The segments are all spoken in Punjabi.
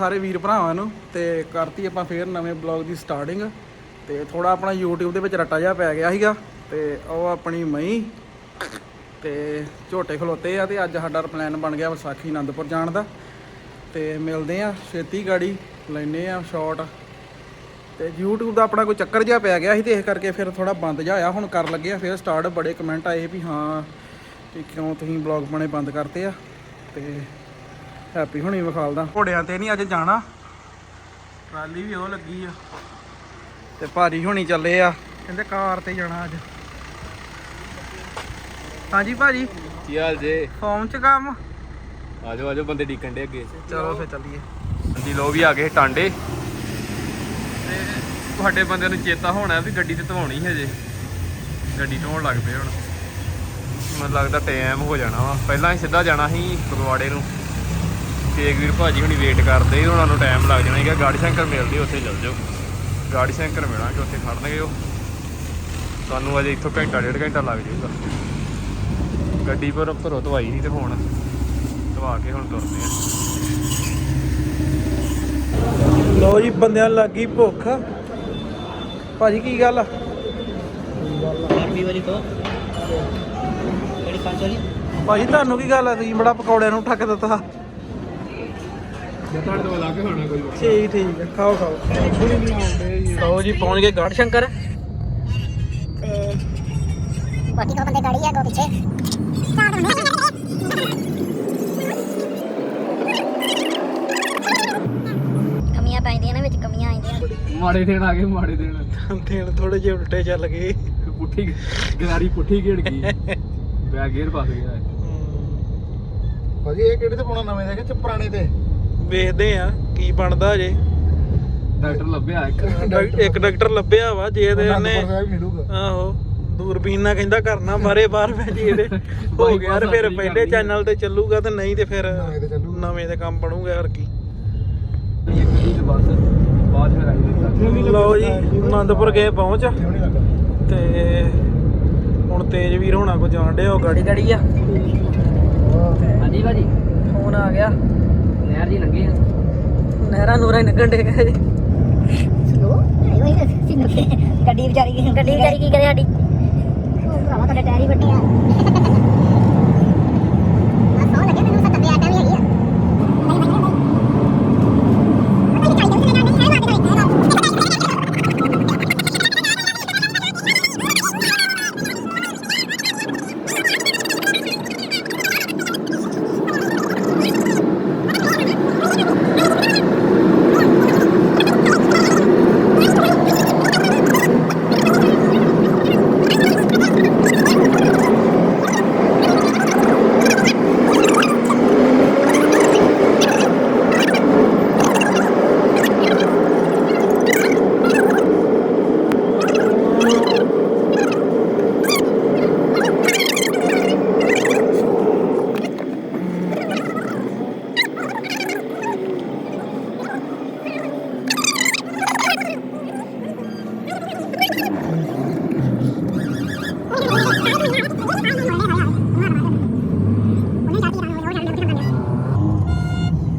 ਸਾਰੇ ਵੀਰ ਭਰਾਵਾਂ ਨੂੰ ਤੇ ਕਰਤੀ ਆਪਾਂ ਫੇਰ ਨਵੇਂ ਬਲੌਗ ਦੀ ਸਟਾਰਟਿੰਗ ਤੇ ਥੋੜਾ ਆਪਣਾ YouTube ਦੇ ਵਿੱਚ ਰੱਟਾ ਜਿਹਾ ਪੈ ਗਿਆ ਸੀਗਾ ਤੇ ਉਹ ਆਪਣੀ ਮਈ ਤੇ ਝੋਟੇ ਖਲੋਤੇ ਆ ਤੇ ਅੱਜ ਸਾਡਾ ਪਲਾਨ ਬਣ ਗਿਆ ਵਿਸਾਖੀ ਆਨੰਦਪੁਰ ਜਾਣ ਦਾ ਤੇ ਮਿਲਦੇ ਆ ਛੇਤੀ ਗਾੜੀ ਲੈਨੇ ਆ ਸ਼ਾਟ ਤੇ YouTube ਦਾ ਆਪਣਾ ਕੋਈ ਚੱਕਰ ਜਿਹਾ ਪੈ ਗਿਆ ਸੀ ਤੇ ਇਸ ਕਰਕੇ ਫਿਰ ਥੋੜਾ ਬੰਦ ਜਿਹਾ ਹੋਇਆ ਹੁਣ ਕਰ ਲੱਗੇ ਆ, ਫਿਰ ਸਟਾਰਟ ਬੜੇ ਕਮੈਂਟ ਆਏ ਵੀ ਹਾਂ ਕਿ ਕਿਉਂ ਤੁਸੀਂ ਬਲੌਗ ਬਣੇ ਬੰਦ ਕਰਤੇ ਆ ਤੇ ਹੈਪੀ ਹੁਣੀ ਵਿਖਾਲਦਾ। ਘੋੜਿਆਂ ਤੇ ਨਹੀਂ ਅੱਜ ਜਾਣਾ। ਟਰਾਲੀ ਵੀ ਉਹ ਲੱਗੀ ਆ। ਤੇ ਭਾਜੀ ਹੁਣੀ ਚੱਲੇ ਆ। ਕਹਿੰਦੇ ਕਾਰ ਤੇ ਜਾਣਾ ਅੱਜ। ਹਾਂਜੀ ਭਾਜੀ ਕੀ ਹਾਲ ਜੇ? ਫੋਨ 'ਚ ਕੰਮ? ਆਜੋ ਆਜੋ ਬੰਦੇ ਡੀਕਣ ਦੇ ਅੱਗੇ। ਚਲੋ ਫਿਰ ਚੱਲੀਏ। ਹਾਂਜੀ ਲੋ ਵੀ ਆ ਗਏ ਟਾਂਡੇ। ਤੇ ਤੁਹਾਡੇ ਬੰਦਿਆਂ ਨੂੰ ਚੇਤਾ ਹੋਣਾ ਵੀ ਗੱਡੀ ਤੇ ਧਵਾਉਣੀ ਹਜੇ। ਗੱਡੀ ਧੋਣ ਲੱਗ ਪਏ ਹੁਣ। ਮੈਨੂੰ ਲੱਗਦਾ ਟਾਈਮ ਹੋ ਜਾਣਾ ਵਾ। ਪਹਿਲਾਂ ਹੀ ਸਿੱਧਾ ਜਾਣਾ ਸੀ ਫਗਵਾੜੇ ਨੂੰ। ਤੇਗਵੀਰ ਭਾਜੀ ਹੁਣੀ ਵੇਟ ਕਰਦੇ ਉਹਨਾਂ ਨੂੰ ਟਾਈਮ ਲੱਗ ਜਾਣਾ ਹੈਗਾ ਗਾੜੀ ਸ਼ੰਕਰ ਮਿਲਦੀ ਉੱਥੇ ਚੱਲ ਜਾਓ। ਗਾੜੀ ਸ਼ੰਕਰ ਮਿਲਾਂਗੇ ਉੱਥੇ ਖੜਨਗੇ ਉਹ। ਤੁਹਾਨੂੰ ਅਜੇ ਇੱਥੋਂ ਘੰਟਾ ਡੇਢ ਘੰਟਾ ਲੱਗ ਜਾਊਗਾ। ਗੱਡੀ ਪਰ ਘਰੋਂ ਧਵਾਈ ਨਹੀਂ ਤੇ ਹੁਣ ਧਵਾ ਕੇ ਹੁਣ ਤੁਰਦੇ ਆ। ਲੋ ਜੀ ਬੰਦਿਆਂ ਲੱਗੀ ਭੁੱਖ। ਭਾਜੀ ਕੀ ਗੱਲ ਆ? ਆਰਮੀ ਵਾਲੀ ਤੋਂ। ਕਿਹੜੀ ਪੰਜ ਵਾਲੀ? ਭਾਜੀ ਤੁਹਾਨੂੰ ਕੀ ਗੱਲ ਆ? ਤੁਸੀਂ ਬੜਾ ਪਕੌੜਿਆਂ ਨੂੰ ਠੱਕ ਦਿੱਤਾ। ਜੇ ਤੁਹਾਡੇ ਤੋਂ ਲੱਗ ਹੋਣਾ ਕੋਈ ਠੀਕ ਠੀਕ ਹੈ ਖਾਓ ਖਾਓ। ਲਓ ਜੀ ਪਹੁੰਚ ਗਏ ਗੜ ਸ਼ੰਕਰ। ਤੇ ਬਾਕੀ ਦੋ ਬੰਦੇ ਗਾੜੀ ਆ ਦੋ ਪਿੱਛੇ। ਕਮੀਆਂ ਪੈਂਦੀਆਂ ਨੇ ਵਿੱਚ ਕਮੀਆਂ ਆਉਂਦੀਆਂ ਮਾੜੇ ਦਿਨ ਆ ਗਏ ਮਾੜੇ ਦਿਨ। ਦਿਨ ਥੋੜੇ ਜਿਹੇ ਉਲਟੇ ਚੱਲ ਗਏ। ਪੁੱਠੀ ਗਰਾਰੀ ਪੁੱਠੀ ਘਿੜ ਗਈ। ਬੈ ਗੇਅਰ ਫਸ ਗਿਆ। ਭਾਜੀ ਇਹ ਕਿਹੜੇ ਤੇ ਪਾਉਣਾ ਨਵੇਂ ਦੇ ਕਿ ਪੁਰਾਣੇ ਤੇ? ਵੇਖਦੇ ਆ ਕੀ ਬਣਦਾ ਜੇ। ਡਾਕਟਰ ਲੱਭਿਆ ਇੱਕ। ਇੱਕ ਡਾਕਟਰ ਲੱਭਿਆ ਵਾ ਜੇ ਤੇ ਉਹਨੇ ਆਹੋ ਦੂਰਬੀਨ ਨਾਲ ਕਹਿੰਦਾ ਕਰਨਾ ਬਾਰੇ ਬਾਹਰ ਪੈ ਜੀ ਇਹਦੇ ਹੋ ਗਿਆ ਫਿਰ ਪਹਿਲੇ ਚੈਨਲ ਤੇ ਚੱਲੂਗਾ ਤੇ ਨਹੀਂ ਤੇ ਫਿਰ ਨਵੇਂ ਤੇ ਕੰਮ ਬਣੂਗਾ ਹਰ ਕੀ। ਲਓ ਜੀ ਆਨੰਦਪੁਰ ਗਏ ਪਹੁੰਚ। ਤੇ ਹੁਣ ਤੇਜਵੀਰ ਹੋਣਾ ਕੋ ਜਾਣ ਡਿਆ ਉਹ ਗਾੜੀ। ਗਾੜੀ ਆ। ਹਾਂਜੀ ਭਾਜੀ ਫੋਨ ਆ ਗਿਆ। ਨਹਿਰ ਜੀ ਲੰਗੇ ਆ। ਨਹਿਰਾ ਨੂਰਾ ਹੀ ਨਿਕਣ ਡੇ ਗਏ ਗੱਡੀ ਵਿਚਾਰੀ ਗੱਡੀ ਵਿਚਾਰੀ ਕੀ ਕਰੇ ਸਾਡੀ? ਉਹ ਭਰਾਵਾ ਤੁਹਾਡੇ ਟਾਇਰ ਹੀ ਆ ਆ ਸੌ ਲੱਗੇ ਮੈਨੂੰ ਸੱਤ ਤੇ ਆਟਾ ਵੀ ਹੈਗੀ ਆ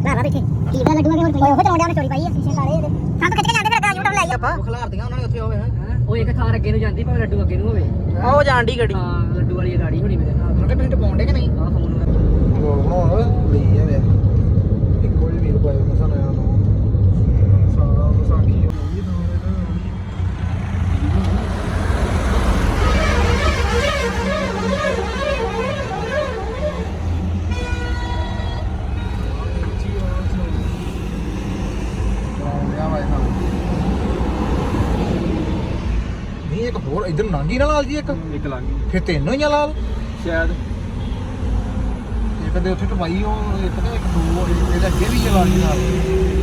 ਨਾ ਨਾ ਬੈਠੇ ਕੀ ਗੱਲ ਲੱਡੂਆਂ ਕੇ ਹੋਰ ਉਹ ਚਲਾਉਂਦੇ ਉਹਨੇ ਚੋਰੀ ਪਾਈ ਆ ਸ਼ੀਸ਼ੇ ਕਾਲੇ ਇਹਦੇ ਸਾਨੂੰ ਖਿੱਚ ਕੇ ਜਾਂਦੇ ਫਿਰ ਯੂਟਿਊਬ ਲਾਈ ਆਪਾਂ ਉਹ ਖਿਲਾਰਦੀਆਂ ਉਹਨਾਂ ਨੇ ਉੱਥੇ ਹੋਵੇ ਉਹ ਇੱਕ ਥਾਰ ਅੱਗੇ ਨੂੰ ਜਾਂਦੀ ਭਾਵੇਂ ਲੱਡੂ ਅੱਗੇ ਨੂੰ ਹੋਵੇ ਉਹ ਜਾਂਡੀ ਗੜੀ ਹਾਂ ਲੱਡੂ ਵਾਲੀ ਗਾੜੀ ਹੋਣੀ ਮੇਰੇ ਨਾਲ ਸਾਡੇ ਪਿੰਡ ਪਾਉਂਦੇ ਕਿ ਨਹੀਂ ਆਹ ਫੋਨ ਵਲੌਗ ਬਣਾਉਣ ਲਈ ਆ ਵੇ ਇੱਕੋ ਜਿਹੀ ਵੀਰ ਪਾਏ ਮਸਾਂ ਨਇਆ ਤੋਂ ਸਾਰਾ ਵਿਸਾਖੀ ਹੋਈ ਦੋ ਨਹੀਂ ਇੱਕ ਹੋਰ ਇਧਰ ਜੀ ਇੱਕ? ਇੱਕ ਲੱਗ ਗਈ ਫਿਰ ਤਿੰਨ ਹੀ ਆ ਲਾਲ? ਸ਼ਾਇਦ। ਇੱਕ ਦੇ ਉੱਥੇ ਟਪਾਈ ਉਹ ਇੱਕ ਤੇ ਇੱਕ ਦੋ ਇਹਦੇ ਅੱਗੇ ਵੀ ਚਲਾ ਲਈ ਨਾਲ।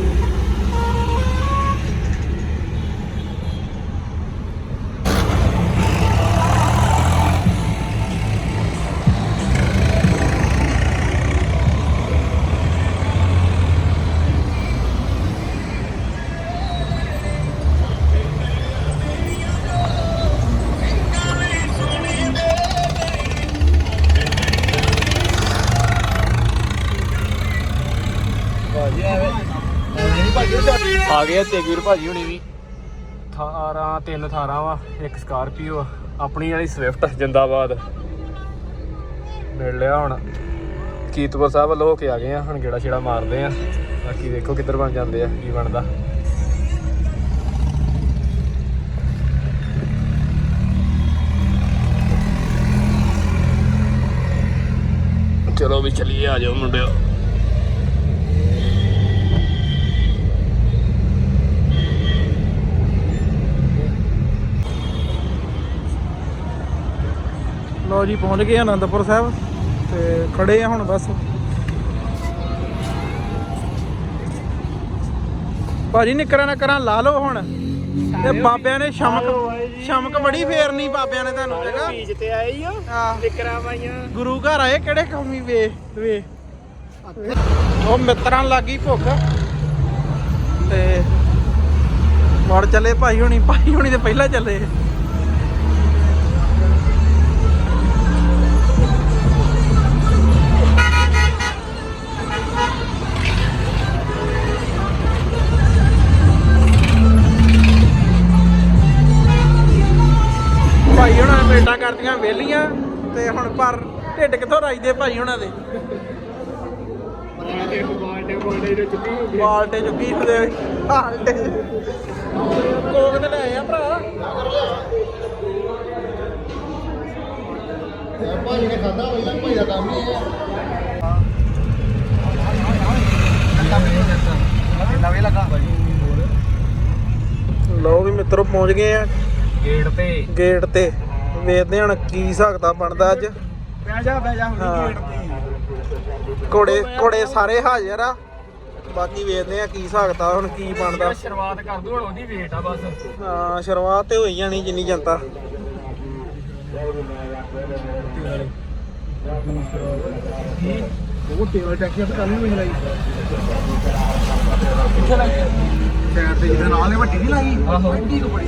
ਗਏ ਆ ਤੇਗਵੀਰ ਭਾਜੀ ਹੁਣੀ ਵੀ। ਥਾਰਾਂ ਤਿੰਨ ਥਾਰਾਂ ਵਾ, ਇੱਕ ਸਕਾਰਪੀਓ, ਆਪਣੀ ਵਾਲੀ ਸਵਿਫਟ ਜਿੰਦਾਬਾਦ। ਮਿਲ ਲਿਆ ਹੁਣ। ਕੀਤਪੁਰ ਸਾਹਿਬ ਵੱਲੋਂ ਹੋ ਕੇ ਆ ਗਏ ਆ, ਹੁਣ ਗੇੜਾ ਛੇੜਾ ਮਾਰਦੇ ਆ। ਬਾਕੀ ਦੇਖੋ ਕਿੱਧਰ ਬਣ ਜਾਂਦੇ ਆ, ਕੀ ਬਣਦਾ। ਚਲੋ ਵੀ ਚਲੀਏ, ਆ ਜਾਓ ਮੁੰਡਿਓ। ਲਓ ਜੀ ਪਹੁੰਚ ਗਏ ਆਨੰਦਪੁਰ ਸਾਹਿਬ ਤੇ ਖੜੇ ਆ ਹੁਣ ਬਸ। ਭਾਜੀ ਨਿਕਰਾਂ ਨਾ ਕਰਾਂ ਲਾ ਲਓ ਹੁਣ। ਤੇ ਬਾਬਿਆਂ ਨੇ ਸ਼ਮਕ ਸ਼ਮਕ ਬੜੀ ਫੇਰਨੀ ਬਾਬਿਆਂ ਨੇ ਤੁਹਾਨੂੰ ਜਗਾ ਬੀਜ ਤੇ ਆਏ ਹੀ ਆ ਨਿਕਰਾਂ ਪਾਈਆਂ ਗੁਰੂ ਘਰ ਆਏ ਕਿਹੜੇ ਕੌਮੀ ਵੇ ਵੇ। ਉਹ ਮਿੱਤਰਾਂ ਲੱਗੀ ਭੁੱਖ। ਤੇ ਮੜ ਚੱਲੇ ਭਾਈ ਹੁਣੀ ਭਾਈ ਹੁਣੀ ਤੇ ਪਹਿਲਾਂ ਚੱਲੇ। ਪਲੇਟਾਂ ਕਰਤੀਆਂ ਵਿਹਲੀਆਂ ਤੇ ਹੁਣ ਪਰ ਢਿੱਡ ਕਿੱਥੋਂ ਰਾਜਦੇ ਭਾਈ ਹੁਣਾਂ ਦੇ? ਬਾਲਟੇ ਚੁੱਕੀ ਹੁੰਦੇ ਬਾਲਟੇ ਕੋਕ ਤੇ ਲੈ ਆ ਭਰਾ। ਭਾਈ ਨੇ ਖਾਦਾ ਪਹਿਲਾਂ ਭਾਈ ਦਾ ਕੰਮ ਹੀ ਹੈ ਨਵੇਂ ਲੱਗਾ ਲਓ ਵੀ ਮਿੱਤਰੋ ਪਹੁੰਚ ਗਏ ਆ। ਗੇਟ ਤੇ। ਗੇਟ ਤੇ। ਵੇਖਦੇ ਹਣ ਕੀ ਸਕਦਾ ਬਣਦਾ ਅੱਜ। ਬਹਿ ਜਾ ਬਹਿ ਜਾ ਹਾਂ। ਘੋੜੇ ਘੋੜੇ ਸਾਰੇ ਹਾਜ਼ਰ ਆ। ਬਾਕੀ ਵੇਖਦੇ ਆ ਕੀ ਸਕਦਾ ਹੁਣ ਕੀ ਬਣਦਾ। ਸ਼ੁਰੂਆਤ ਕਰ ਦੂ ਹੁਣ ਉਹਦੀ ਵੇਟ ਆ ਬਸ। ਹਾਂ ਸ਼ੁਰੂਆਤ ਤੇ ਹੋਈ ਜਾਣੀ ਜਿੰਨੀ ਜਨਤਾ। ਉਹ ਟੇਬਲ ਟੈਕਸੀ ਤੇ ਕੱਲ ਨੂੰ ਵੀ ਲਾਈ। ਕਿੱਥੇ ਲਾਈ? ਸਾਈਡ ਤੇ ਜਿਹਦੇ ਨਾਲ ਨੇ ਵੱਡੀ ਨਹੀਂ ਲਾਈ। ਆਹੋ। ਐਡੀ ਕੁ ਬੜੀ।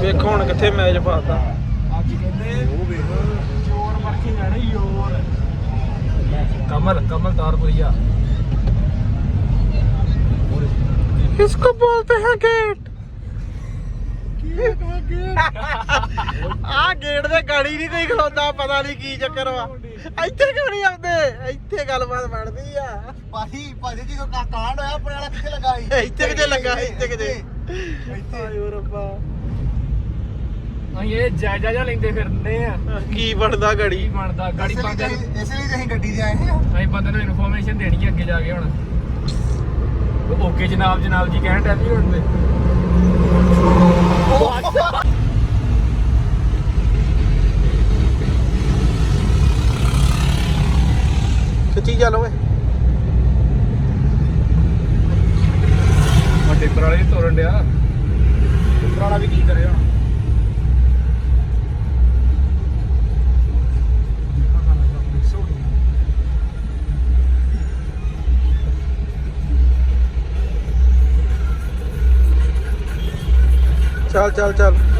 ਵੇਖੋ ਹੁਣ ਕਿੱਥੇ ਮੈਚ ਪਾਤਾ ਅੱਜ ਕਹਿੰਦੇ ਉਹ ਵੇਖ ਚੋਰ ਮਰਖੀ ਜਾਣੇ ਯੋਰ ਕਮਲ ਕਮਲ ਤਾਰਪੁਰੀਆ इसको बोलते हैं गेट ਆ ਗੇਟ ਦੇ ਗਾੜੀ ਨਹੀਂ ਕੋਈ ਖਲੋਦਾ ਪਤਾ ਨਹੀਂ ਕੀ ਚੱਕਰ ਵਾ ਇੱਥੇ ਕਿਉਂ ਨਹੀਂ ਆਉਂਦੇ ਇੱਥੇ ਗੱਲਬਾਤ ਬਣਦੀ ਆ ਭਾਜੀ ਭਾਜੀ ਜੀ ਕੋ ਕਾਂਡ ਹੋਇਆ ਆਪਣੇ ਵਾਲਾ ਕਿੱਥੇ ਲੱਗਾ ਸੀ? ਇੱਥੇ ਕਿਤੇ ਲੱਗਾ ਇੱਥੇ ਕਿਤੇ। ਇੱਥੇ ਆਇਓ ਰੱਬਾ। ਅਸੀਂ ਇਹ ਜਾਇਜ਼ਾ ਜਿਹਾ ਲੈਂਦੇ ਫਿਰਦੇ ਆ। ਕੀ ਬਣਦਾ ਗਾੜੀ? ਕੀ ਬਣਦਾ? ਗਾੜੀ ਇਸੇ ਲਈ ਤਾਂ ਇਸੇ ਲਈ ਤਾਂ ਅਸੀਂ ਗੱਡੀ 'ਚ ਆਏ ਹਾਂ? ਅਸੀਂ ਬੰਦੇ ਨੂੰ ਇਨਫੋਰਮੇਸ਼ਨ ਦੇਣੀ ਹੈ ਅੱਗੇ ਜਾ ਕੇ ਹੁਣ। ਓਕੇ ਜਨਾਬ ਜਨਾਬ ਜੀ ਕਹਿਣ ਡਿਆ ਵੀ ਹੁਣ ਤੇ। ਸੱਚੀ ਚੱਲ ਓਏ ਵੱਡੇ ਪਰਾਲੇ ਤੋਰਨ ਡਿਆ। ਪੁਰਾਣਾ ਵੀ ਕੀ ਕਰੇ ਹੁਣ? ਚੱਲ ਚੱਲ ਚੱਲ।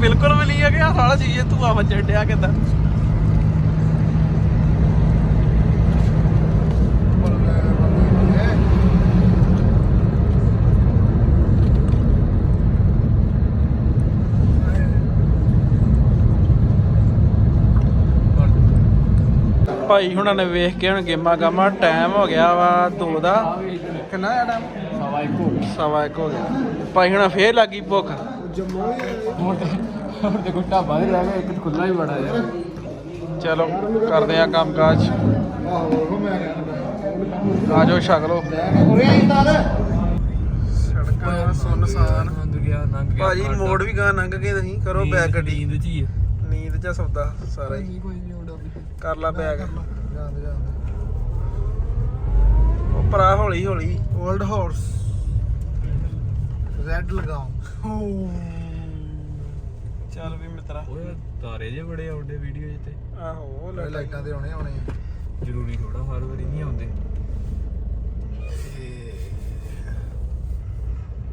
ਬਿਲਕੁਲ ਵੀ ਨਹੀਂ ਹੈ ਕਿ ਆਹ ਸਾਲਾ ਚੀਜ਼ ਧੂਆਂ ਵੱਜਣ ਡਿਆ ਕਿਦਾਂ ਭਾਈ ਹੁਣਾਂ ਨੇ ਵੇਖ ਕੇ ਹੁਣ ਗੇਮਾਂ ਗਾਮਾਂ ਟਾਈਮ ਹੋ ਗਿਆ ਵਾ 2 ਦਾ। ਕਿੰਨਾ ਆ ਟਾਈਮ ਸਵਾ ਇੱਕ ਹੋ ਗਿਆ। ਸਵਾ ਇੱਕ ਹੋ ਗਿਆ। ਭਾਈ ਹੁਣਾਂ ਫੇਰ ਲੱਗੀ ਭੁੱਖ। ਜੰਮੂ ਹੀ ਹੁਣ ਤੇ ਹੁਣ ਤੇ ਕੋਈ ਢਾਬਾ ਨਹੀਂ ਰਹਿ ਗਿਆ ਇੱਕ ਖੁੱਲਾ ਹੀ ਬੜਾ ਯਾਰ ਚਲੋ ਕਰਦੇ ਆ ਕੰਮ ਕਾਜ ਆਹੋ ਉਹ ਮੈਂ ਕਹਿੰਦਾ ਆਜੋ ਛਕ ਸੜਕਾਂ ਸੁਨਸਾਨ ਗਿਆ ਗਿਆ ਭਾਜੀ ਮੋੜ ਵੀ ਗਾ ਲੰਘ ਕੇ ਤੁਸੀਂ ਕਰੋ ਬੈਗ ਗੱਡੀ। ਨੀਂਦ ਚ ਹੀ ਹੈ ਨੀਂਦ ਚ ਸੌਦਾ ਸਾਰਾ ਹੀ। ਕਰ ਲਾ ਬੈਗ ਜਾਂਦੇ ਜਾਂਦੇ ਉਹ ਭਰਾ ਹੌਲੀ ਹੌਲੀ 올ਡ ਹਾਰਸ ਰੈਡ ਲਗਾਓ। ਚੱਲ ਵੀ ਮਿੱਤਰਾ। ਓਏ ਤਾਰੇ ਜੇ ਬੜੇ ਆਉਂਦੇ ਵੀਡੀਓ 'ਚ ਤੇ। ਆਹੋ ਇਹ ਲਾਈਟਾਂ ਤੇ ਆਉਣੇ ਆਉਣੇ ਆ। ਜ਼ਰੂਰੀ ਥੋੜਾ ਹਰ ਵਾਰੀ ਨਹੀਂ ਆਉਂਦੇ।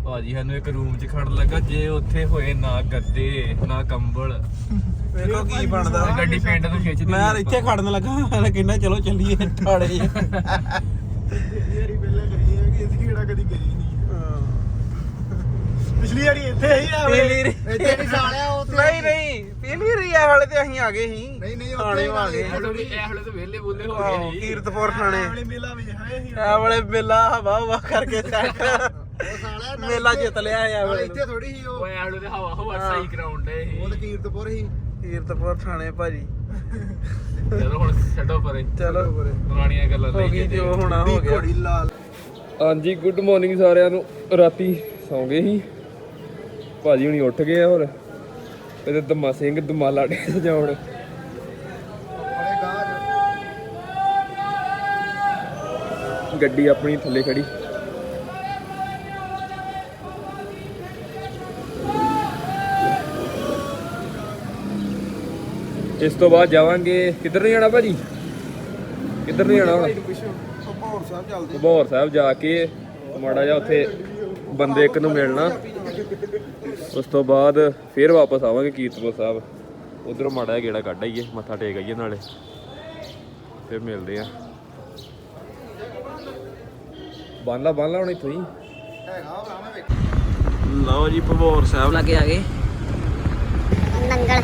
ਭਾਜੀ ਸਾਨੂੰ ਇੱਕ ਰੂਮ 'ਚ ਖੜਨ ਲੱਗਾ ਜੇ ਉੱਥੇ ਹੋਏ ਨਾ ਗੱਦੇ ਨਾ ਕੰਬਲ। ਵੇਖੋ ਕੀ ਬਣਦਾ। ਗੱਡੀ ਪਿੰਡ ਤੋਂ ਖਿੱਚਦੀ ਮੈਂ ਯਾਰ ਇੱਥੇ ਖੜਨ ਲੱਗਾ ਮੈਂ ਕਹਿੰਦਾ ਚਲੋ ਚੱਲੀਏ ਠਾੜੇ ਯਾਰੀ ਪਹਿਲਾਂ ਕਰੀ ਹੈ ਕਿ ਅਸੀਂ ਕਿਹੜਾ ਕਦੀ ਗਏ ਪਿਛਲੀ ਵਾਰੀ ਇੱਥੇ ਹੀ ਆ ਪੀਲੀ ਰੀ- ਇੱਥੇ ਨਹੀਂ ਸਾਲਿਆ ਉੱਥੇ ਨਹੀਂ ਨਹੀਂ ਪੀਲੀ ਰੀਆ ਵਾਲੇ ਤੇ ਅਸੀਂ ਆ ਗਏ ਸੀ। ਨਹੀਂ ਨਹੀਂ ਥਾਣੇ ਉੱਥੇ ਆ ਗਏ। ਇਹ ਥੋੜੀ ਇਹ ਹਲੇ ਤਾਂ ਵਿਹਲੇ ਬੁੱਲੇ ਹੋ ਆਹੋ, ਗਏ ਸੀ। ਕੀਰਤਪੁਰ ਥਾਣੇ। ਵਾਲੇ ਮੇਲਾ ਵੀ ਹੈ ਹੀ ਇਹ ਵਾਲੇ ਮੇਲਾ ਹਵਾ ਹਵਾ ਕਰਕੇ ਸੈੱਟ ਉਹ ਸਾਲਿਆ ਨਾਲ ਮੇਲਾ ਇੱਥੇ- ਜਿੱਤ ਲਿਆ ਨਾਲ ਵਾਲੇ ਇੱਥੇ ਥੋੜੀ ਸੀ ਉਹ। ਓਏ ਹਲੇ ਤੇ ਹਵਾ ਹਵਾ ਸਹੀ ਗਰਾਊਂਡ ਹੈ ਉਹ ਤਾਂ ਕੀਰਤਪੁਰ ਸੀ। ਕੀਰਤਪੁਰ ਥਾਣੇ ਭਾਜੀ। ਚਲੋ ਹੁਣ ਛੱਡੋ ਪਰੇ। ਚਲੋ। ਪੁਰਾਣੀਆਂ ਗੱਲਾਂ ਹੋ ਗਈ ਜੋ ਹੋਣਾ ਹੋ ਦੀ ਗਿਆ। ਘੋੜੀ ਲਾਲ। ਹਾਂਜੀ ਗੁੱਡ ਮਾਰਨਿੰਗ ਸਾਰਿਆਂ ਨੂੰ। ਰਾਤੀ ਸੌਂ ਗਏ ਸੀ। ਭਾਜੀ ਹੁਣੀ ਉੱਠ ਗਏ ਹੋਰ। ਇਹਦੇ ਦਮਾ ਸਿੰਘ ਦਮਾਲਾ ਡੇ ਸਜਾਉਣ ਗੱਡੀ ਆਪਣੀ ਥੱਲੇ ਖੜੀ। ਇਸ ਤੋਂ ਬਾਅਦ ਜਾਵਾਂਗੇ ਕਿੱਧਰ ਨੂੰ ਜਾਣਾ ਭਾਜੀ? ਕਿੱਧਰ ਨੂੰ ਜਾਣਾ ਹੁਣ? ਭੌਰ ਸਾਹਿਬ ਚੱਲਦੇ ਭੌਰ ਸਾਹਿਬ ਜਾ ਕੇ ਮਾੜਾ ਜਿਹਾ ਉੱਥੇ ਬੰਦੇ ਇੱਕ ਨੂੰ ਮਿਲਣਾ। ਉਸ ਤੋਂ ਬਾਅਦ ਫਿਰ ਵਾਪਸ ਆਵਾਂਗੇ ਕੀਰਤਪੁਰ ਸਾਹਿਬ। ਉਧਰੋਂ ਮਾੜਾ ਜਿਹਾ ਗੇੜਾ ਕੱਢ ਆਈਏ ਮੱਥਾ ਟੇਕ ਆਈਏ ਨਾਲੇ। ਫਿਰ ਮਿਲਦੇ ਆ। ਬੰਨ ਲਾ ਬੰਨ ਲਾ ਹੁਣ ਇੱਥੋਂ ਹੀ। ਹੈਗਾ ਉਹ ਰਾਮੇ ਵੇਖ ਲਓ ਜੀ ਭਬੋਰ ਸਾਹਿਬ। ਲੱਗੇ ਆ ਗਏ। ਨੰਗਲ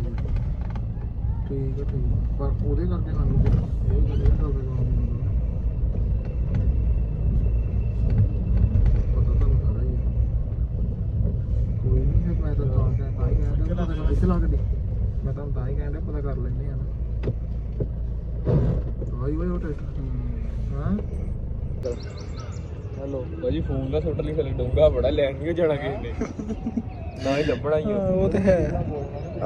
ਠੀਕ ਹੈ ਠੀਕ ਹੈ। ਪਰ ਉਹਦੇ ਕਰਕੇ ਸਾਨੂੰ ਜਿਹੜਾ ਇਹ ਜਿਹੜੇ ਗੱਲ ਦਾ ਜਵਾਬ ਨਹੀਂ ਹੁੰਦਾ ਪਤਾ ਤਾਂ ਸਾਰਾ ਹੀ ਹੈ ਕੋਈ ਨਹੀਂ ਹੈ ਮੈਂ ਤਾਂ ਤਾਂ ਕਹਿ ਤਾਂ ਹੀ ਕਹਿੰਦਾ ਪਤਾ ਕਰ ਇੱਥੇ ਲਾ ਗੱਡੀ ਮੈਂ ਤਾਂ ਤਾਂ ਹੀ ਕਹਿੰਦਾ ਪਤਾ ਕਰ ਲੈਂਦੇ ਆ ਨਾ। ਆਈ ਓਏ ਉਹ ਟਰੈਕਟਰ ਹਾਂ? ਹੈਲੋ। ਭਾਜੀ ਫੋਨ ਦਾ ਸੁੱਟ ਲਈ ਥੱਲੇ ਡੂੰਗਾ ਬੜਾ ਲੈਣ ਨਹੀਂ ਜਾਣਾ ਕਿਸੇ ਨੇ। ਨਾ ਹੀ ਲੱਭਣਾ ਹੀ ਹਾਂ, ਉਹ ਤੇ ਹੈ।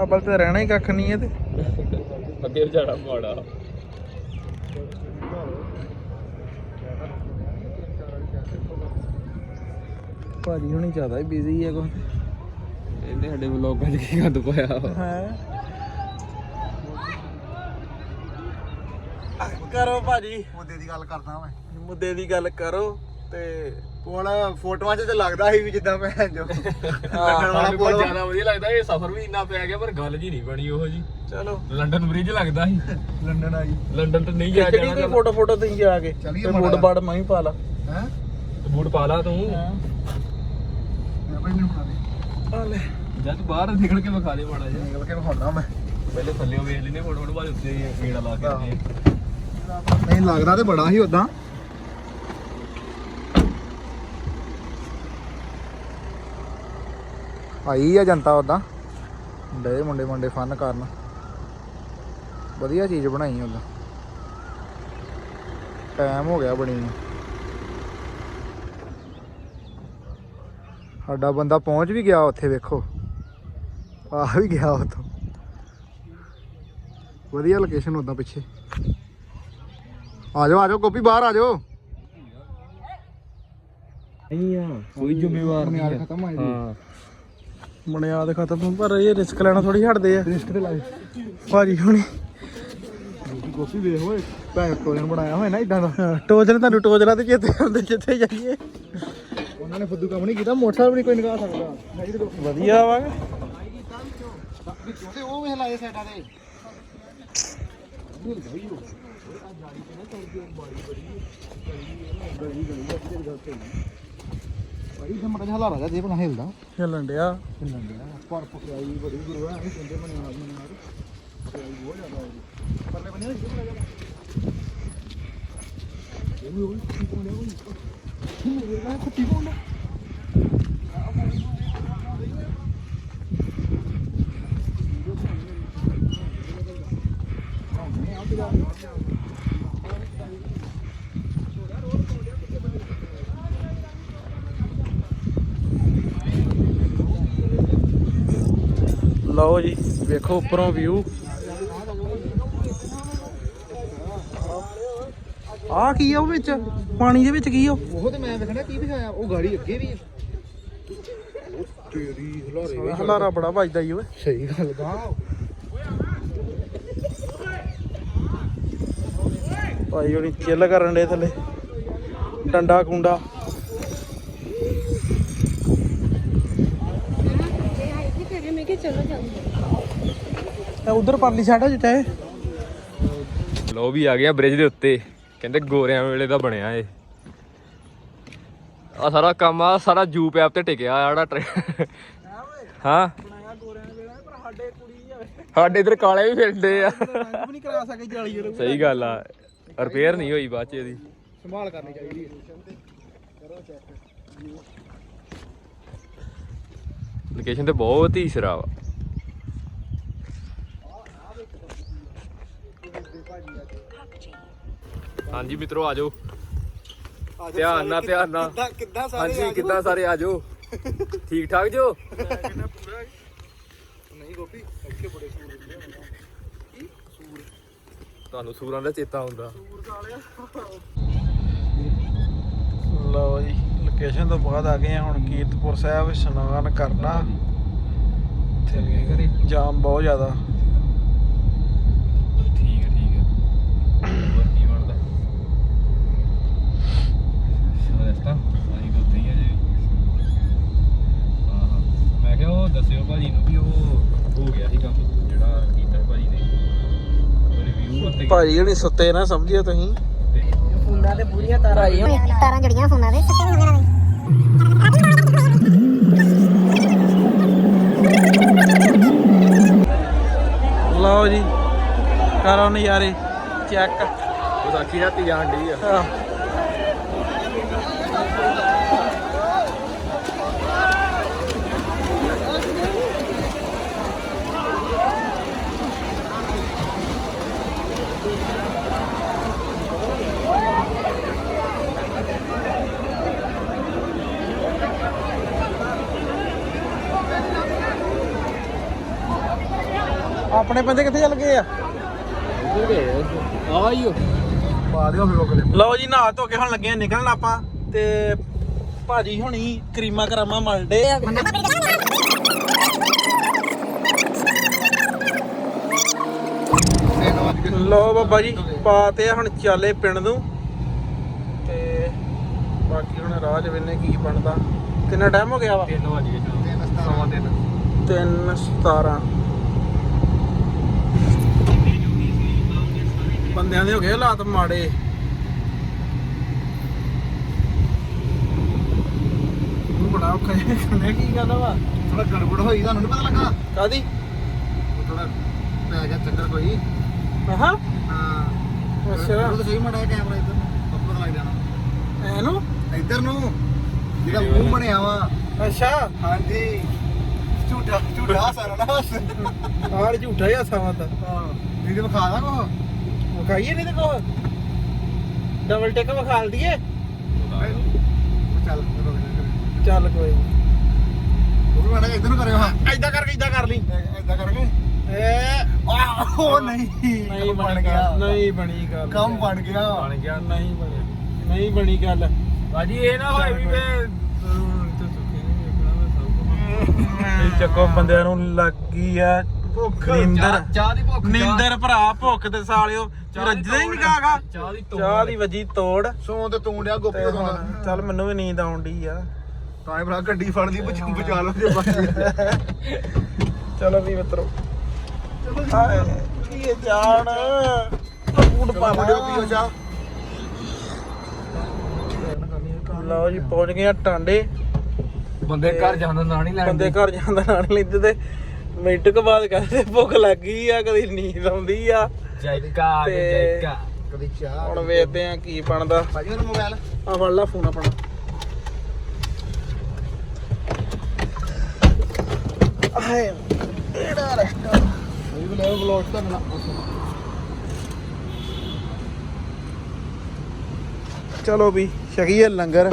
ਅਬਲ ਤੇ ਰਹਿਣਾ ਹੀ ਕੱਖ ਨਹੀਂ ਹੈ ਤੇ। ਅੱਗੇ ਜਾਣਾ ਮਾੜਾ ਭਾਜੀ ਹੁਣੀ ਜ਼ਿਆਦਾ ਹੀ ਬਿਜ਼ੀ ਹੈ ਕੋ ਇਹਨੇ ਸਾਡੇ ਵਲੋਗਾਂ 'ਚ ਕੀ ਗੰਦ ਪਾਇਆ ਹੈ? ਕਰੋ ਭਾਜੀ। ਮੁੱਦੇ ਦੀ ਗੱਲ ਕਰਦਾ ਮੈਂ। ਮੁੱਦੇ ਦੀ ਗੱਲ ਕਰੋ। ਤੇ ਫੋਟੋਆਂ 'ਚ ਤੇ ਲੱਗਦਾ ਸੀ ਵੀ ਜਿੱਦਾਂ ਭੈਣ ਜੋ ਰੱਖਣ ਵਾਲਾ ਸਾਨੂੰ ਪੁਲ ਬਹੁਤ ਜ਼ਿਆਦਾ ਵਧੀਆ ਲੱਗਦਾ ਇਹ ਸਫ਼ਰ ਵੀ ਇੰਨਾ ਪੈ ਗਿਆ ਪਰ ਗੱਲ ਜੀ ਨਹੀਂ ਬਣੀ ਉਹੋ ਜੀ ਚਲੋ। ਲੰਡਨ ਬ੍ਰਿਜ ਲੱਗਦਾ ਸੀ। ਲੰਡਨ ਆਈ। ਲੰਡਨ ਤੇ ਨਹੀਂ ਜਾਣਾ ਕੋਈ ਫੋਟੋ ਫੋਟੋ ਤੁਸੀਂ ਜਾ ਕੇ ਚੱਲੀਏ ਤੇ ਮਾੜਾ ਬੂਟ ਬਾੜ ਮੈਂ ਵੀ ਪਾ ਲਾ। ਹੈ? ਬੂਟ ਪਾ ਲਾ ਤੂੰ। ਮੈਂ ਭਾਈ ਮੈਨੂੰ ਬਣਾ ਦੇ ਆ ਲੈ ਜਦ ਬਾਹਰ ਨਿਕਲ ਕੇ ਵਿਖਾ ਦੇ ਮਾੜਾ ਜਿਹਾ। ਨਿਕਲ ਕੇ ਵਿਖਾਉਣਾ ਮੈਂ। ਪਹਿਲੇ ਥੱਲੇ ਵੇਖ ਲੈਨੇ ਫੋਟੋ ਫੋਟੋ ਬਾਅਦ ਉੱਤੇ ਹੀ ਕੀੜਾ ਲਾ ਕੇ ਆਉਂਦੇ ਆ। ਨਹੀਂ ਲੱਗਦਾ ਤੇ ਬੜਾ ਹੀ ਉਦਾਂ ਆਈ ਆ ਜਨਤਾ ਉਦਾਂ ਡੇ ਮੁੰਡੇ ਮੁੰਡੇ ਫਨ ਕਰਨ। ਵਧੀਆ ਚੀਜ਼ ਬਣਾਈ ਉਦਾਂ ਟਾਈਮ ਹੋ ਗਿਆ ਬਣੀ ਨੂੰ। ਸਾਡਾ ਬੰਦਾ ਪਹੁੰਚ ਵੀ ਗਿਆ ਉੱਥੇ ਵੇਖੋ। ਆ ਵੀ ਗਿਆ ਉੱਥੋਂ। ਵਧੀਆ ਲੋਕੇਸ਼ਨ ਉਦਾਂ ਪਿੱਛੇ। ਆ ਜਾਓ ਆ ਜਾਓ ਗੋਪੀ ਬਾਹਰ ਆ ਜਾਓ। ਨਹੀਂ ਆ ਕੋਈ ਜ਼ਿੰਮੇਵਾਰ ਨਹੀਂ ਖਤਮ ਆ ਇਹਦੀ। ਹਾਂ। ਬੁਨਿਆਦ ਖਤਮ ਪਰ ਇਹ ਰਿਸਕ ਲੈਣਾ ਥੋੜੀ ਛੱਡਦੇ ਆ ਰਿਸਕ ਤੇ ਲਾਏ ਭਾਜੀ ਹੁਣੀ ਗੋਪੀ ਵੇਖ ਓਏ ਭੈਣ ਟੋਜਨ ਬਣਾਇਆ ਹੋਇਆ ਨਾ ਇਦਾਂ ਦਾ ਟੋਜਨ ਤੁਹਾਨੂੰ ਟੋਜਲਾ ਤੇ ਚੇਤੇ ਆਉਂਦੇ ਜਿੱਥੇ ਜਾਈਏ ਉਹਨਾਂ ਨੇ ਫੁੱਦੂ ਕੰਮ ਨਹੀਂ ਕੀਤਾ ਮੋਟਰਸਾਈਕਲ ਵੀ ਨਹੀਂ ਕੋਈ ਨਿਕਾਲ ਸਕਦਾ ਵਧੀਆ ਵਾ ਤੇ ਉਹ ਵੇਖ ਲਾਏ ਸਾਈਡਾਂ ਤੇ ਭਾਈ ਮਟਾ ਜਿਹਾ ਹਲਾਰਾ ਜਾ ਦੇ ਬਣਾ ਹਿਲਦਾ। ਹਿੱਲਣ ਡਿਆ। ਹਿਲਣ ਡਿਆ। ਪਰ ਪਕਾਈ ਬੜੀ ਗੁਰੂ ਆ ਇਹ ਕਹਿੰਦੇ ਬਣੇ ਆ ਬਣੇ ਆ ਪਕਾਈ ਬਹੁਤ ਜ਼ਿਆਦਾ ਹੈ ਪਰਲੇ ਬੰਨੇ ਨਾ ਜਿਹੜਾ ਜਿਹਾ ਇਹ ਵੀ ਉਹ ਕੀ ਕੋਲ ਆ ਉਹ ਇਹ ਨਾ ਕੁੱਤੀ ਕੋਲ ਲਓ ਜੀ ਵੇਖੋ ਉੱਪਰੋਂ ਵਿਊ ਆ ਕੀ ਆ ਉਹ ਵਿੱਚ? ਪਾਣੀ ਦੇ ਵਿੱਚ ਕੀ ਆ ਉਹ? ਤੇ ਮੈਂ ਵੇਖਣਾ ਕੀ ਦਿਖਾਇਆ ਉਹ ਗਾੜੀ ਅੱਗੇ ਵੀ ਹੈ ਤੇਰੀ ਹਲਾਰੇ ਹਲਾਰਾ ਬੜਾ ਵੱਜਦਾ ਈ ਓਏ ਸਹੀ ਗੱਲ ਗਾ ਭਾਈ ਹੁਣੀ ਚਿੱਲ ਕਰਨ ਦੇ ਥੱਲੇ। ਡੰਡਾ ਕੁੰਡਾ ਇਹ ਉਧਰ ਪਰਲੀ ਸਾਈਡ ਆ ਜਿੱਥੇ ਲੋ ਵੀ ਆ ਗਿਆ ਬ੍ਰਿਜ ਦੇ ਉੱਤੇ। ਕਹਿੰਦੇ ਗੋਰਿਆਂ ਵੇਲੇ ਦਾ ਬਣਿਆ ਏ ਆ ਸਾਰਾ ਕੰਮ ਆ ਸਾਰਾ ਜੂ ਪੈਪ ਤੇ ਟਿਕਿਆ ਆ ਜਿਹੜਾ ਟ੍ਰੈ- ਹਾਂ? ਬਣਾਇਆ ਗੋਰਿਆਂ ਦੇ ਵੇਲੇ ਪਰ ਸਾਡੇ ਕੁੜੀ ਆ ਸਾਡੇ ਇਧਰ ਕਾਲੇ ਵੀ ਫਿਰਦੇ ਆ। ਰੰਗ ਵੀ ਨਹੀਂ ਕਰਾ ਸਕੇ ਜਾਲੀ ਵਾਲੇ ਸਹੀ ਗੱਲ ਆ। ਰਿਪੇਅਰ ਨਹੀਂ ਹੋਈ ਬਾਅਦ ਚ ਇਹਦੀ। ਸੰਭਾਲ ਕਰਨੀ ਚਾਹੀਦੀ ਹੈ। ਲੋਕੇਸ਼ਨ ਤੇ ਬਹੁਤ ਹੀ ਸਿਰਾ ਵਾ। ਹਾਂਜੀ ਮਿੱਤਰੋ ਆਜੋ ਧਿਆਨ ਨਾਲ ਧਿਆਨ ਨਾਲ। ਕਿੱਦਾਂ ਕਿੱਦਾਂ ਹਾਂਜੀ ਕਿੱਦਾਂ ਸਾਰੇ ਆਜੋ ਠੀਕ ਠਾਕ ਜੋ? ਨਹੀਂ ਗੋਪੀ ਇੱਥੇ ਬੜੇ ਸੂਰ ਤੁਹਾਨੂੰ ਸੂਰਾਂ ਦਾ ਚੇਤਾ ਹੁੰਦਾ। ਲਓ ਜੀ ਲੋਕੇਸ਼ਨ ਤੋਂ ਬਾਅਦ ਆ ਗਏ ਹੁਣ ਕੀਰਤਪੁਰ ਸਾਹਿਬ ਇਸ਼ਨਾਨ ਕਰਨਾ। ਤੇ ਜਾਮ ਬਹੁਤ ਜ਼ਿਆਦਾ ਠੀਕ ਹੈ ਠੀਕ ਹੈ ਹੋਰ ਕੀ ਬਣਦਾ ਰਸਤਾ ਆਹੀ ਤਾਂ ਉੱਥੇ ਹੀ ਹੈ ਜੀ ਹਾਂ ਹਾਂ ਮੈਂ ਕਿਹਾ ਉਹ ਦੱਸਿਓ ਭਾਜੀ ਨੂੰ ਵੀ ਉਹ ਹੋ ਗਿਆ ਸੀ ਕੰਮ ਜਿਹੜਾ ਕੀਤਾ ਭਾਜੀ ਨੇ। ਰਿਵਿਊ ਉੱਤੇ ਭਾਜੀ ਹੁਣੀ ਸੁੱਤੇ ਨਾ ਸਮਝਿਓ ਤੁਸੀਂ। ਫੋਨਾਂ ਤੇ ਪੂਰੀਆਂ ਤਾਰਾਂ ਆਈਆਂ ਤਾਰਾਂ ਜੁੜੀਆਂ ਫੋਨਾਂ ਦੇ ਨਹੀਂ ਹੁੰਦੀਆਂ ਨੇ ਲਓ ਜੀ ਕਰੋ ਨਜ਼ਾਰੇ ਚੈੱਕ। ਵਿਸਾਖੀ ਰਾਤੀ ਜਾਣ ਡਈ ਆ। ਆਪਣੇ ਬੰਦੇ ਕਿੱਥੇ ਚੱਲ ਗਏ ਆ? ਆਈਓ ਪਾ ਦਿਓ ਫਿਰ ਉਹਦੇ ਲਓ ਜੀ ਨਹਾ ਧੋ ਕੇ ਹੁਣ ਲੱਗੇ ਨਿਕਲਣ ਆਪਾਂ। ਤੇ ਭਾਜੀ ਹੁਣੀ ਕਰੀਮਾ ਕਰਾਮਾ ਮਲਡੇ ਆ। ਬਾਬਾ ਜੀ ਪਾਤੇ ਹੁਣ ਚਾਲੇ ਪਿੰਡ ਨੂੰ। ਤੇ ਬਾਕੀ ਹੁਣ ਰਾਹ ਚ ਵੇਨੇ ਕੀ ਬਣਦਾ। ਕਿੰਨਾ ਟਾਈਮ ਹੋ ਗਿਆ ਵਾ? 3 ਵਜੇ 3 17 ਬੰਦਿਆਂ ਦੇ ਹੋ ਗਏ ਹਾਲਾਤ ਮਾੜੇ। ਬੜਾ ਔਖਾ ਜਿਹਾ ਕਰਨਾ ਕੀ ਗੱਲ ਵਾ ਥੋੜਾ ਗੜਬੜ ਹੋਈ ਤੁਹਾਨੂੰ ਨਹੀਂ ਪਤਾ ਲੱਗਾ? ਕਾਦੀ ਥੋੜਾ ਪੈ ਗਿਆ ਚੱਕਰ ਕੋਈ। ਹਾਂ। ਹਾਂ। ਅੱਛਾ। ਉਹ ਤਾਂ ਸਹੀ ਮੜਾ ਕੈਮਰਾ ਇੱਧਰ ਨੂੰ ਪਤਾ ਲੱਗ ਜਾਣਾ। ਐਨੂੰ ਇੱਧਰ ਨੂੰ ਜਿਹੜਾ ਮੂੰਹ ਬਣਿਆ ਵਾ। ਅੱਛਾ। ਹਾਂਜੀ। ਝੂਠਾ ਝੂਠਾ ਸਾਰਾ ਨਾ ਆੜ ਝੂਠਾ ਹੀ ਹਸਾ ਮਤ ਹਾਂ। ਇਹਦੇ ਵਿਖਾ ਦਾ ਕੋ ਵਿਖਾਈਏ ਨਹੀਂ ਤੇ ਕੋ ਡਬਲ ਟਿਕ ਵਿਖਾਲ ਦਈਏ। ਚੱਲ ਚੱਲ ਕੋਈ। ਉਹ ਵੀ ਮੜਾ ਇੱਧਰ ਨੂੰ ਕਰਿਓ ਹਾਂ। ਏਦਾਂ ਕਰਕੇ ਏਦਾਂ ਕਰ ਲਈ। ਏਦਾਂ ਕਰਕੇ ਏ ਆਹ ਉਹ ਨਹੀਂ ਨਹੀਂ ਕੰਮ ਬਣ ਗਿਆ। ਨਹੀਂ ਬਣੀ ਗੱਲ। ਕੰਮ ਬਣ ਗਿਆ। ਬਣ ਗਿਆ ਨਹੀਂ ਬਣਿਆ ਨਹੀਂ ਬਣੀ ਗੱਲ। ਭਾਜੀ ਇਹ ਨਾ ਹੋਏ ਵੀ ਮੈਂ ਇਹ ਚੱਕੋ ਬੰਦਿਆਂ ਨੂੰ ਲੱਗ ਗਈ ਆ ਭੁੱਖ ਨੀਂਦਰ। ਚਾਹ ਦੀ ਭੁੱਖ ਨੀਂਦਰ ਭਰਾ ਭੁੱਖ ਤੇ ਸਾਲਿਓ। ਰੱਜਦਾ ਹੀ ਨਹੀਂ। ਕਾਗਾ ਚਾਹ ਦੀ ਤੋੜ। ਚਾਹ ਦੀ ਵੱਜੀ ਤੋੜ। ਸੌਂ ਤੇ ਤੂੰ ਡਿਆ ਗੋਪੀ ਤੇ ਚੱਲ ਮੈਨੂੰ ਵੀ ਨੀਂਦ ਆਉਣ ਡਈ ਆ। ਤਾਂ ਹੀ ਭਰਾ ਗੱਡੀ ਫੜਦੀ ਬਚਾ ਬਚਾ ਲਓ ਜੇ ਬਚ। ਚਲੋ ਵੀ ਮਿੱਤਰੋ। ਕੀ ਇਹ ਜਾਣ? ਬੂਟ ਪਾ ਮੁੰਡਿਓ ਪੀਓ ਚਾਹ। ਲਓ ਜੀ ਪਹੁੰਚ ਗਏ ਆ ਟਾਂਡੇ। ਬੰਦੇ ਘਰ ਜਾਣ ਦਾ ਨਾਂ ਨਹੀਂ ਲੈਂਦੇ ਬੰਦੇ ਘਰ ਜਾਂਦਾ ਨਾਂ ਨਹੀਂ ਲੈਂਦੇ ਤੇ ਮਿੰਟ ਕੁ ਬਾਅਦ ਕਹਿੰਦੇ ਭੁੱਖ ਲੱਗੀ ਆ ਕਦੀ ਨੀਂਦ ਆਉਂਦੀ ਆ। ਜਾਇਕਾ ਆ ਗਿਆ, ਤੇ- ਜਾਇਕਾ ਕਦੀ ਚਾਹ ਹੁਣ ਵੇਖਦੇ ਆ ਕੀ ਬਣਦਾ। ਭਾਜੀ ਮੇਰਾ ਮੋਬਾਈਲ ਆ ਫੜ ਲਾ ਫੋਨ ਆਪਣਾ। ਹਾਏ ਕਿਹੜਾ ਰਸਤਾ? ਇਹ ਵੀ ਲੈ ਵਲੌਗ ਤਾਂ ਨਾ ਚਲੋ ਵੀ ਛਕੀਏ ਲੰਗਰ।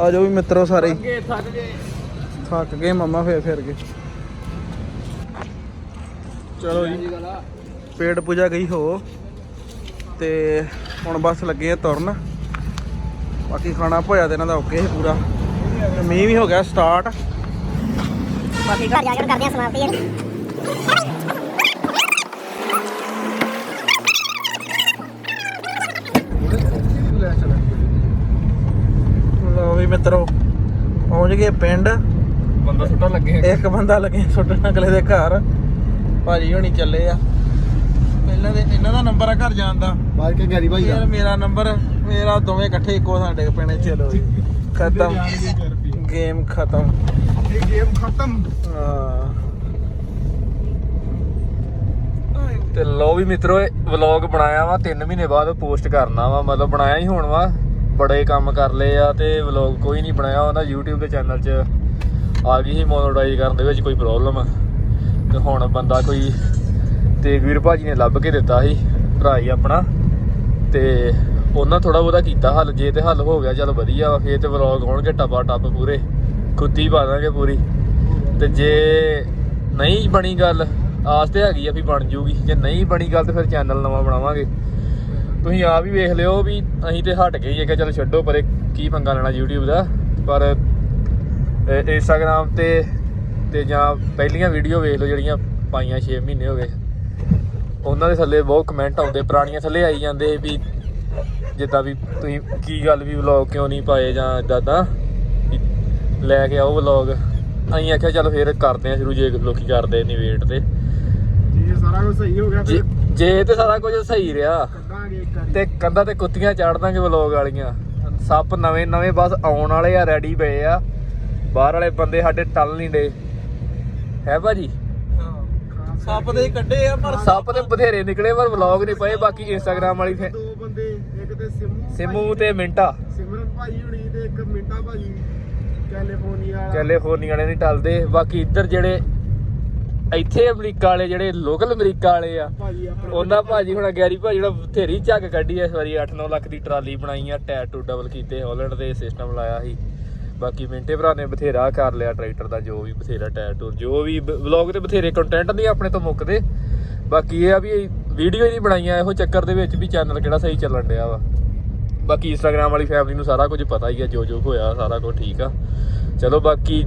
ਆ ਜਾਓ ਵੀ ਮਿੱਤਰੋ ਸਾਰੇ। ਅੱਗੇ ਥੱਕ ਗਏ। ਥੱਕ ਗਏ ਮਮਾ ਫੇਰ ਫੇਰ ਕੇ ਚਲੋ ਜੀ ਪੇਟ ਪੂਜਾ ਗਈ ਹੋ। ਤੇ ਹੁਣ ਬਸ ਲੱਗੇ ਆ ਤੁਰਨ। ਬਾਕੀ ਖਾਣਾ ਭੋਇਆ ਤੇ ਇਹਨਾਂ ਦਾ ਓਕੇ ਹੈ ਪੂਰਾ। ਤੇ ਮੀਂਹ ਵੀ ਹੋ ਗਿਆ ਸਟਾਰਟ। ਬਾਕੀ ਘਰ ਜਾ ਕੇ ਕਰਦੇ ਆ ਸਮਾਪਤੀ ਮਿੱਤਰੋ ਪਹੁੰਚ ਗਏ ਪਿੰਡ। ਬੰਦਾ ਸੁੱਟਣ ਲੱਗੇ ਇੱਕ ਬੰਦਾ ਲੱਗੇ ਸੁੱਟਣ ਅਗਲੇ ਦੇ ਘਰ। ਭਾਜੀ ਹੋਣੀ ਚੱਲੇ ਆ। ਪਹਿਲਾਂ ਦੇ ਇਹਨਾਂ ਦਾ ਨੰਬਰ ਆ ਘਰ ਜਾਣ ਦਾ। ਬਾਹਰ ਕੇ ਗੈਰੀ ਭਾਈ ਯਾਰ ਮੇਰਾ ਨੰਬਰ ਮੇਰਾ ਦੋਵੇਂ ਇਕੱਠੇ ਇੱਕੋ ਸਾਡੇ ਪੈਣੇ ਚਲੋ ਜੀ। ਖਤਮ। ਗੇਮ ਖਤਮ। ਇਹ ਗੇਮ ਖਤਮ। ਤੇ ਲੋ ਵੀ ਮਿੱਤਰੋ ਵਲੌਗ ਬਣਾਇਆ ਵਾ 3 ਮਹੀਨੇ ਬਾਅਦ ਪੋਸਟ ਕਰਨਾ ਵਾ ਮਤਲਬ ਬਣਾਇਆ ਹੀ ਹੁਣ ਵਾ। ਬੜੇ ਕੰਮ ਕਰ ਲਏ ਆ ਤੇ ਵਲੌਗ ਕੋਈ ਨਹੀਂ ਬਣਾਇਆ। ਉਹਨਾਂ YouTube ਦੇ ਚੈਨਲ 'ਚ ਆ ਗਈ ਸੀ ਮੋਨੋਟਾਈਜ਼ ਕਰਨ ਦੇ ਵਿੱਚ ਕੋਈ ਪ੍ਰੋਬਲਮ ਤੇ ਹੁਣ ਬੰਦਾ ਕੋਈ ਤੇਗਵੀਰ ਭਾਜੀ ਨੇ ਲੱਭ ਕੇ ਦਿੱਤਾ ਸੀ ਭਰਾ ਹੀ ਆਪਣਾ। ਤੇ ਉਹਨਾਂ ਥੋੜਾ ਬਹੁਤਾ ਕੀਤਾ ਹੱਲ। ਜੇ ਤੇ ਹੱਲ ਹੋ ਗਿਆ, ਚਲ ਵਧੀਆ ਵਾ। ਫੇਰ ਤੇ ਵਲੌਗ ਹੋਣਗੇ ਟੱਪਾ ਟੱਪ ਪੂਰੇ। ਖੁੱਦੀ ਪਾ ਦਾਂਗੇ ਪੂਰੀ। ਤੇ ਜੇ ਨਹੀਂ ਬਣੀ ਗੱਲ, ਆਸ ਤੇ ਹੈਗੀ ਆ ਵੀ ਬਣ ਜੂਗੀ। ਜੇ ਨਹੀਂ ਬਣੀ ਗੱਲ ਤੇ ਫਿਰ ਚੈਨਲ ਨਵਾਂ ਬਣਾਵਾਂਗੇ। ਤੁਸੀਂ ਆਪ ਹੀ ਵੇਖ ਲਿਓ ਵੀ ਅਸੀਂ ਤੇ ਹਟ ਗਏ ਹੀ ਕਿ ਚਲ ਛੱਡੋ ਪਰੇ ਕੀ ਪੰਗਾ ਲੈਣਾ YouTube ਦਾ। ਪਰ Instagram ਤੇ ਤੇ ਜਾਂ ਪਹਿਲੀਆਂ ਵੀਡੀਓ ਵੇਖ ਲਓ ਜਿਹੜੀਆਂ ਪਾਈਆਂ 6 ਮਹੀਨੇ ਹੋ ਗਏ। ਉਹਨਾਂ ਦੇ ਥੱਲੇ ਬਹੁਤ ਕਮੈਂਟ ਆਉਂਦੇ ਪੁਰਾਣੀਆਂ ਥੱਲੇ ਆਈ ਜਾਂਦੇ ਵੀ ਜਿੱਦਾਂ ਵੀ ਤੁਸੀਂ ਕੀ ਗੱਲ ਵੀ ਵਲੌਗ ਕਿਉਂ ਨਹੀਂ ਪਾਏ ਜਾਂ ਇਦਾਂ ਦਾ ਵੀ ਲੈ ਕੇ ਆਓ ਵਲੌਗ ਅਸੀਂ ਆਖਿਆ ਚੱਲ ਫੇਰ ਕਰਦੇ ਆ ਸ਼ੁਰੂ ਜੇ ਲੋਕੀ ਕਰਦੇ ਨਹੀਂ ਵੇਟ ਤੇ। ਜੀ ਸਾਰਾ ਕੁਝ ਸਹੀ ਹੋ ਗਿਆ ਜੇ ਜੇ ਤੇ ਸਾਰਾ ਕੁਝ ਸਹੀ ਰਿਹਾ। ਤੇ ਕੰਧਾਂ ਤੇ ਕੁੱਤੀਆਂ ਚਾੜ ਦਾਂਗੇ ਵਲੌਗ ਵਾਲੀਆਂ। ਸੱਪ ਨਵੇਂ ਨਵੇਂ ਬਸ ਆਉਣ ਵਾਲੇ ਆ ਰੈਡੀ ਪਏ ਆ। ਬਾਹਰ ਵਾਲੇ ਬੰਦੇ ਸਾਡੇ ਟੱਲ ਨਹੀਂ ਡੇ। ਹੈ ਭਾਜੀ? ਸੱਪ ਦੇ ਕੱਢੇ ਆ ਪਰ ਸੱਪ ਤੇ ਬਥੇਰੇ ਨਿਕਲੇ ਪਰ ਵਲੌਗ ਨਹੀਂ ਪਏ ਬਾਕੀ ਇੰਸਟਾਗ੍ਰਾਮ ਵਾਲੀ ਫੇ- ਦੋ ਬੰਦੇ ਇੱਕ ਤੇ ਸਿਮੂ ਸਿਮੂ ਤੇ ਮਿੰਟਾ। ਸਿਮਰਨ ਭਾਈ ਹੁਣੀ ਤੇ ਇੱਕ ਮਿੰਟਾ ਭਾਜੀ ਕੈਲੀਫੋਰਨੀਆ। ਵਾਲਾ। ਕੈਲੀਫੋਰਨੀਆ ਵਾਲੇ ਨਹੀਂ ਟਲਦੇ। ਬਾਕੀ ਇੱਧਰ ਜਿਹੜੇ ਇੱਥੇ ਅਮਰੀਕਾ ਵਾਲੇ ਜਿਹੜੇ ਲੋਕਲ ਅਮਰੀਕਾ ਵਾਲੇ ਆ ਭਾਜੀ ਆਪਣਾ ਉਹਨਾਂ ਭਾਜੀ ਹੁਣ ਗੈਰੀ ਭਾਜੀ ਜਿਹੜਾ ਬਥੇਰੀ ਝੱਗ ਕੱਢੀ ਐ ਇਸ ਵਾਰੀ 8-9 ਲੱਖ ਦੀ ਟਰਾਲੀ ਬਣਾਈ ਆ ਟਾਇਰ ਟੂ ਡਬਲ ਕੀਤੇ ਹਾਲੈਂਡ ਦੇ ਸਿਸਟਮ ਲਾਇਆ ਸੀ। ਬਾਕੀ ਮਿੰਟੇ ਭਰਾ ਨੇ ਬਥੇਰਾ ਕਰ ਲਿਆ ਟਰੈਕਟਰ ਦਾ ਜੋ ਵੀ ਬਥੇਰਾ ਟਾਇਰ ਟੂਰ ਜੋ ਵੀ ਵਲੌਗ ਤੇ ਬਥੇਰੇ ਕੰਟੈਂਟ ਨਹੀਂ ਆਪਣੇ ਤੋਂ ਮੁੱਕਦੇ। ਬਾਕੀ ਇਹ ਆ ਵੀ ਵੀਡੀਓ ਹੀ ਨਹੀਂ ਬਣਾਈਆਂ ਇਹੋ ਚੱਕਰ ਦੇ ਵਿੱਚ ਵੀ ਚੈਨਲ ਕਿਹੜਾ ਸਹੀ ਚੱਲਣ ਡਿਆ ਵਾ। ਬਾਕੀ ਇੰਸਟਾਗ੍ਰਾਮ ਵਾਲੀ ਫੈਮਿਲੀ ਨੂੰ ਸਾਰਾ ਕੁਝ ਪਤਾ ਹੀ ਆ ਜੋ ਜੋ ਹੋਇਆ ਸਾਰਾ ਕੁਝ ਠੀਕ ਆ। ਚਲੋ ਬਾਕੀ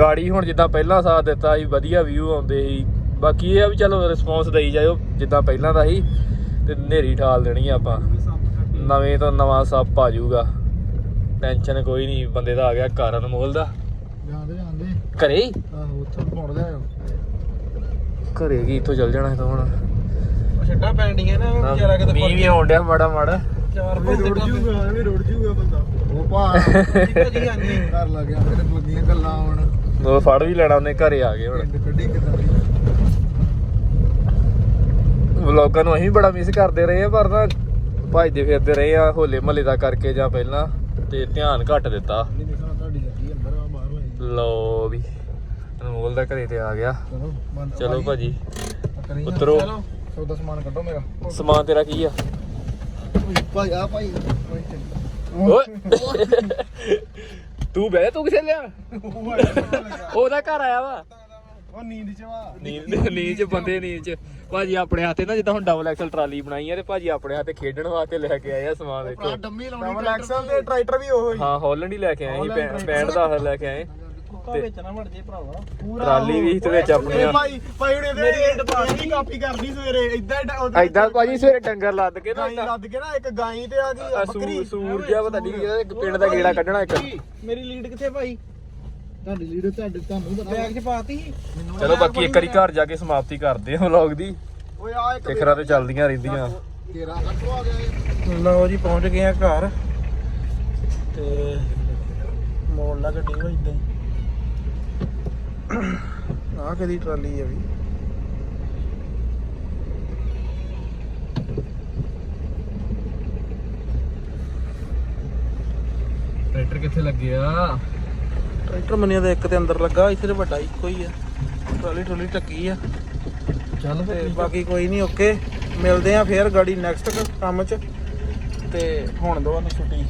ਗਾੜੀ ਹੁਣ ਜਿੱਦਾਂ ਪਹਿਲਾਂ ਸਾਥ ਦਿੱਤਾ ਸੀ ਵਧੀਆ ਵਿਊ ਆਉਂਦੇ ਸੀ। ਬਾਕੀ ਇਹ ਆ ਵੀ ਚਲੋ ਰਿਸਪੌਂਸ ਦੇਈ ਜਾਇਓ ਜਿੱਦਾਂ ਪਹਿਲਾਂ ਦਾ ਸੀ ਤੇ ਨੇਰੀ ਠਾਲ ਦੇਣੀ ਆ ਆਪਾਂ। ਨਵੇਂ ਤੋਂ ਨਵਾਂ ਸੱਪ ਆ ਜਾਊਗਾ। ਟੈਨਸ਼ਨ ਕੋਈ ਨਹੀਂ ਬੰਦੇ ਦਾ ਆ ਗਿਆ ਘਰ ਅਨਮੋਲ ਦਾ। ਜਾਂਦੇ ਜਾਂਦੇ। ਘਰੇ? ਹੀ ਆਹੋ ਉੱਥੇ ਪਾਉਣ ਲਿਆ ਘਰੇ ਕੀ ਇੱਥੋਂ ਚੱਲ ਜਾਣਾ ਇਹ ਤਾਂ ਹੁਣ ਛੱਡਾ ਪੈਂਡੀਆਂ ਨਾ ਵਿਚਾਰਾ ਕਿਤੇ ਮੀਂਹ ਵੀ ਆਉਣ ਡਿਆ ਮਾੜਾ ਮਾੜਾ। ਚਾਰ ਵੀ ਪੰਜ ਰੁੜ ਜੂਗਾ ਐਵੇਂ ਰੁੜ ਜੂਗਾ ਬੰਦਾ। ਉਹ ਭਾ ਭਾਜੀ ਆਂਦੀ ਘਰ ਲੱਗ ਗਿਆ ਮੇਰੇ ਲੱਗੀਆਂ ਗੱਲਾਂ ਹੁਣ ਉਹ ਫੜ ਵੀ ਲੈਣਾ ਉਹਨੇ ਘਰੇ ਆ ਗਏ ਹੁਣ। ਵਲੌਗਾਂ ਨੂੰ ਅਸੀਂ ਬੜਾ ਮਿਸ ਕਰਦੇ ਰਹੇ ਆ ਪਰ ਨਾ ਭੱਜਦੇ ਫਿਰਦੇ ਰਹੇ ਆ ਹੋਲੇ ਮਹੱਲੇ ਦਾ ਕਰਕੇ ਜਾਂ ਪਹਿਲਾਂ ਤੇ ਧਿਆਨ ਘੱਟ ਦਿੱਤਾ। ਲੋ ਵੀ ਅਨਮੋਲ ਦਾ ਘਰੇ ਤੇ ਆ ਗਿਆ। ਚਲੋ ਭਾਜੀ। ਉਤਰੋ। ਸੌਦਾ ਸਮਾਨ ਕੱਢੋ ਮੇਰਾ। ਸਮਾਨ ਤੇਰਾ ਕੀ ਆ? ਭਾਈ ਆ ਭਾਈ। ਓਏ। ਤੂੰ ਬਹਿ ਤੂੰ ਕਿੱਥੇ ਲਿਆ? ਉਹਦਾ ਘਰ ਆਇਆ ਵਾ। ਉਹ ਨੀਂਦ ਚ ਵਾ। ਨੀਂਦ ਨੀਂਦ ਚ ਬੰਦੇ ਨੀਂਦ ਚ। ਭਾਜੀ ਆਪਣੇ ਹੱਥੇ ਨਾ ਜਿੱਦਾਂ ਹੁਣ ਡਬਲ ਐਕਸਲ ਟਰਾਲੀ ਬਣਾਈ ਆ ਤੇ ਭਾਜੀ ਆਪਣੇ ਹੱਥੇ ਖੇਡਣ ਵਾਸਤੇ ਲੈ ਕੇ ਆਏ ਆ ਸਮਾਨ ਦੇਖੋ ਡੰਮੀ ਲਾਉਣੀ ਡਬਲ ਐਕਸਲ ਤੇ ਟਰੈਕਟਰ ਵੀ ਉਹੋ ਹੀ। ਹਾਂ ਹਾਲੈਂਡ ਹੀ ਲੈ ਕੇ ਆਏ ਸੀ 65 ਦਾ ਲੈ ਕੇ ਆਏ। ਕੁੱਕਾ ਵਿੱਚ ਨਾ ਵੜ ਜੇ ਭਰਾਵਾ। ਟਰਾਲੀ ਵੀ ਤੇ ਵਿੱਚ ਆਪਣੀ ਆ। ਭਾਈ ਭਾਈ ਦੇ ਮੇਰੀ ਇੰਟ ਪਾਣੀ ਕਾਪੀ ਕਰਦੀ ਸਵੇਰੇ ਇਦਾਂ ਐਦਾਂ ਭਾਜੀ ਸਵੇਰੇ ਡੰਗਰ ਲੱਦ ਕੇ ਨਾ ਗਾਈ ਲੱਦ ਕੇ ਨਾ ਇੱਕ ਗਾਈ ਤੇ ਆ ਗਈ ਆ ਸੂ- ਸੂਰ ਜਿਹਾ ਪਤਾ ਨਹੀਂ ਕਿਹਦਾ ਇੱਕ ਪਿੰਡ ਦਾ ਗੇੜਾ ਕੱਢਣਾ ਇੱਕ। ਮੇਰੀ ਲੀਡ ਕਿੱਥੇ ਭਾਈ? ਤੁਹਾਡੀ ਲੀਡ ਤੁਹਾਡੇ ਤੁਹਾਨੂੰ ਪਤਾ ਬੈਗ 'ਚ ਪਾਤੀ ਸੀ। ਚਲੋ ਬਾਕੀ ਇੱਕ ਵਾਰੀ ਘਰ ਜਾ ਕੇ ਸਮਾਪਤੀ ਕਰਦੇ ਆ ਵਲੌਗ ਦੀ। ਓਏ ਆ ਇੱਕ ਸਿਖਰਾਂ ਤੇ ਚੱਲਦੀਆਂ ਰਹਿੰਦੀਆਂ। ਤੇਰਾ ਕੱਟੋ ਆ ਗਿਆ ਇਹ। ਲਓ ਜੀ ਪਹੁੰਚ ਗਏ ਆ ਘਰ। ਤੇ ਮੋੜ ਲਾ ਗੱਡੀ ਹੋਈ ਇਦਾਂ ਆ ਕਿਹਦੀ ਟਰਾਲੀ ਆ ਵੀ? ਟਰੈਕਟਰ ਕਿੱਥੇ ਲੱਗਿਆ ਟਰੈਕਟਰ ਮੰਨਿਆ ਦਾ ਇੱਕ ਤੇ ਅੰਦਰ ਲੱਗਾ ਇੱਥੇ ਤੇ ਵੱਡਾ ਇੱਕੋ ਹੀ ਆ। ਟਰਾਲੀ ਟਰਾਲੀ ਟੱਕੀ ਆ। ਚੱਲ ਤੇ ਬਾਕੀ ਕੋਈ ਨਹੀਂ ਓਕੇ। ਮਿਲਦੇ ਆ ਫੇਰ ਗਾੜੀ ਨੈਕਸਟ ਕੰਮ 'ਚ। ਤੇ ਹੁਣ ਦੋ ਨੂੰ ਛੁੱਟੀ।